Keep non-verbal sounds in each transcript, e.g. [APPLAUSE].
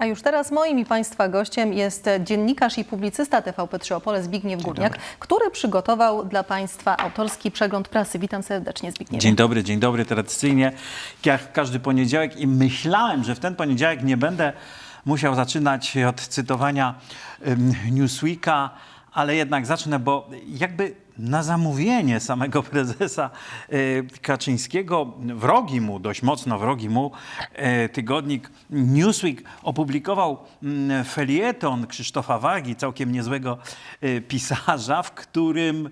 A już teraz moim i Państwa gościem jest dziennikarz i publicysta TVP3 Opole Zbigniew Górniak, który przygotował dla Państwa autorski przegląd prasy. Witam serdecznie Zbigniew. Dzień dobry, dzień dobry, tradycyjnie jak każdy poniedziałek i myślałem, że w ten poniedziałek nie będę musiał zaczynać od cytowania ym, Newsweeka, ale jednak zacznę, bo jakby na zamówienie samego [LAUGHS] prezesa y, Kaczyńskiego, wrogi mu, dość mocno wrogi mu, y, tygodnik Newsweek opublikował mm, felieton Krzysztofa Wagi, całkiem niezłego y, pisarza, w którym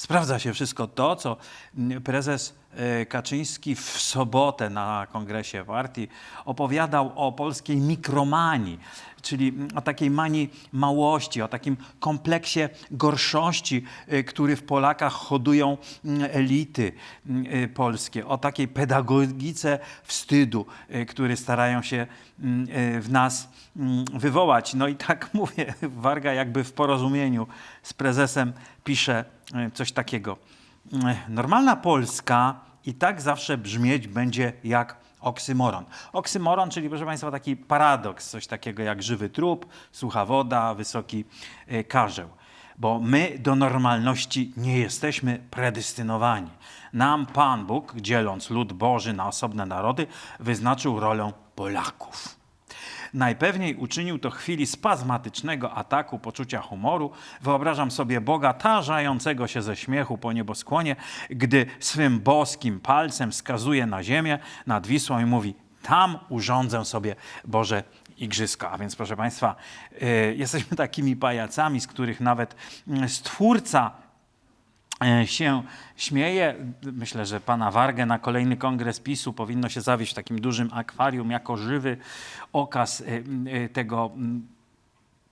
Sprawdza się wszystko to, co mm, prezes Kaczyński w sobotę na kongresie partii opowiadał o polskiej mikromanii, czyli mm, o takiej manii małości, o takim kompleksie gorszości, e, który w Polakach hodują mm, elity mm, e, polskie, o takiej pedagogice wstydu, e, który starają się e, w nas wywołać. No i tak [LAUGHS] mówię, Warga jakby w porozumieniu z prezesem pisze e, coś takiego. E, Normalna Polska i tak zawsze brzmieć będzie jak oksymoron. Oksymoron, czyli proszę Państwa taki paradoks, coś takiego jak żywy trup, sucha woda, wysoki e, karzeł. Bo my do normalności nie jesteśmy predestynowani. Nam Pan Bóg, dzieląc lud Boży na osobne narody, wyznaczył rolę Polaków. Najpewniej uczynił to chwili spazmatycznego ataku poczucia humoru. Wyobrażam sobie Boga tarzającego się ze śmiechu po nieboskłonie, gdy swym boskim palcem wskazuje na ziemię nad Wisłą i mówi: Tam urządzę sobie Boże igrzyska. A więc, proszę Państwa, y, jesteśmy takimi pajacami, z których nawet y, stwórca się śmieje. Myślę, że pana Wargę na kolejny kongres PiSu powinno się zawieść w takim dużym akwarium jako żywy okaz e, e, tego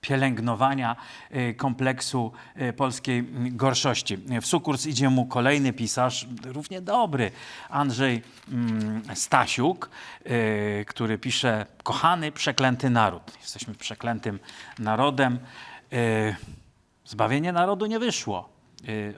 pielęgnowania e, kompleksu e, polskiej gorszości. W sukurs idzie mu kolejny pisarz, równie dobry, Andrzej Stasiuk, e, który pisze Kochany, przeklęty naród. Jesteśmy przeklętym narodem. E, Zbawienie narodu nie wyszło,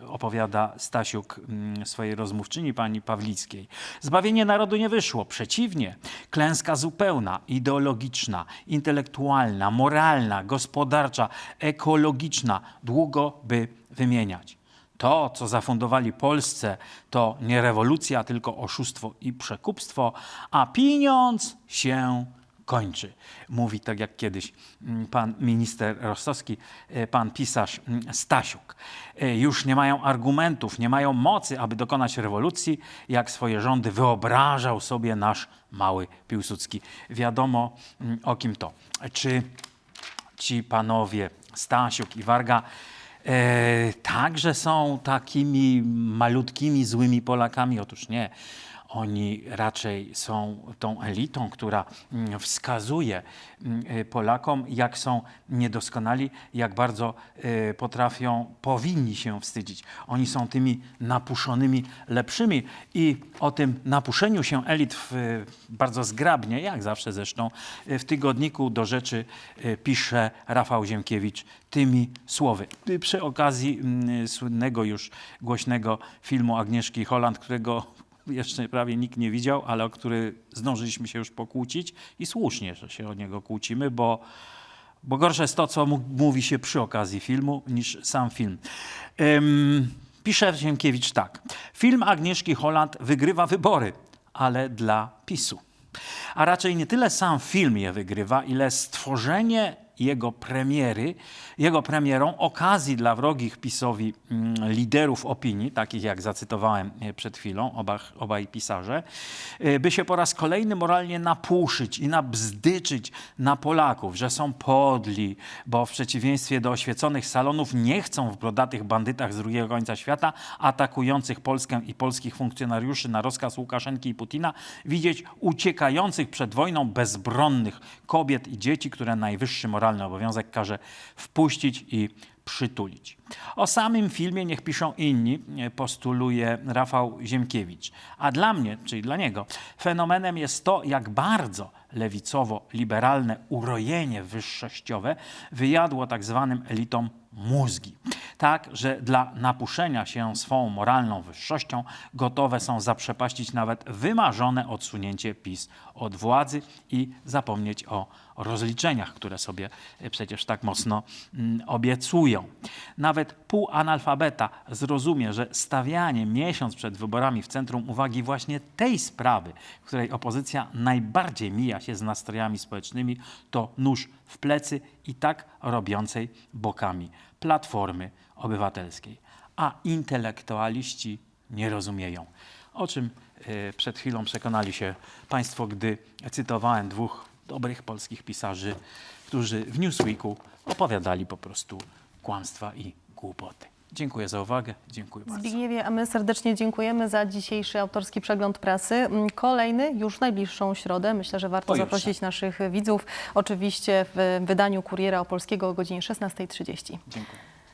opowiada Stasiuk mm, swojej rozmówczyni, pani Pawlickiej. Zbawienie narodu nie wyszło, przeciwnie. Klęska zupełna, ideologiczna, intelektualna, moralna, gospodarcza, ekologiczna, długo by wymieniać. To, co zafundowali Polsce, to nie rewolucja, tylko oszustwo i przekupstwo, a pieniądz się kończy. Mówi tak jak kiedyś mm, pan minister Rostowski, e, pan pisarz mm, Stasiuk. E, Już nie mają argumentów, nie mają mocy, aby dokonać rewolucji, jak swoje rządy wyobrażał sobie nasz mały Piłsudski. Wiadomo mm, o kim to. Czy ci panowie Stasiuk i Warga e, także są takimi malutkimi, złymi Polakami? Otóż nie. Oni raczej są tą elitą, która mm, wskazuje mm, e, Polakom, jak są niedoskonali, jak bardzo e, potrafią, powinni się wstydzić. Oni są tymi napuszonymi lepszymi i o tym napuszeniu się elit w, bardzo zgrabnie, jak zawsze zresztą, w tygodniku do rzeczy pisze Rafał Ziemkiewicz tymi słowy. Y, Przy okazji mm, słynnego już głośnego filmu Agnieszki Holland, którego jeszcze prawie nikt nie widział, ale o który zdążyliśmy się już pokłócić i słusznie, że się o niego kłócimy, bo, bo gorsze jest to, co mówi się przy okazji filmu, niż sam film. Ym, pisze Ziemkiewicz tak. Film Agnieszki Holland wygrywa wybory, ale dla PiSu. A raczej nie tyle sam film je wygrywa, ile stworzenie jego premiery, jego premierą okazji dla wrogich PiSowi mm, liderów opinii, takich jak zacytowałem e, przed chwilą, oba, obaj pisarze, e, by się po raz kolejny moralnie napuszyć i nabzdyczyć na Polaków, że są podli, bo w przeciwieństwie do oświeconych salonów nie chcą w brodatych bandytach z drugiego końca świata, atakujących Polskę i polskich funkcjonariuszy na rozkaz Łukaszenki i Putina, widzieć uciekających przed wojną bezbronnych kobiet i dzieci, które najwyższy moralny obowiązek każe wpuścić i przytulić. O samym filmie niech piszą inni, e, postuluje Rafał Ziemkiewicz. A dla mnie, czyli dla niego, fenomenem jest to, jak bardzo lewicowo-liberalne urojenie wyższościowe wyjadło tak zwanym elitom mózgi. Tak, że dla napuszenia się swą moralną wyższością gotowe są zaprzepaścić nawet wymarzone odsunięcie PiS od władzy i zapomnieć o rozliczeniach, które sobie e, przecież tak mocno mm, Nawet półanalfabeta zrozumie, że stawianie miesiąc przed wyborami w centrum uwagi właśnie tej sprawy, w której opozycja najbardziej mija się z nastrojami społecznymi, to nóż w plecy i tak robiącej bokami Platformy Obywatelskiej. A intelektualiści nie rozumieją. O czym e, przed chwilą przekonali się Państwo, gdy cytowałem dwóch dobrych polskich pisarzy, którzy w Newsweeku opowiadali po prostu kłamstwa i głupoty. Dziękuję za uwagę. Dziękuję bardzo. Zbigniewie, a my serdecznie dziękujemy za dzisiejszy autorski przegląd prasy. Mm, Kolejny już najbliższą środę. Myślę, że warto Pojutrze. zaprosić naszych widzów. Oczywiście w wydaniu Kuriera Opolskiego o godzinie 16.30. Dziękuję.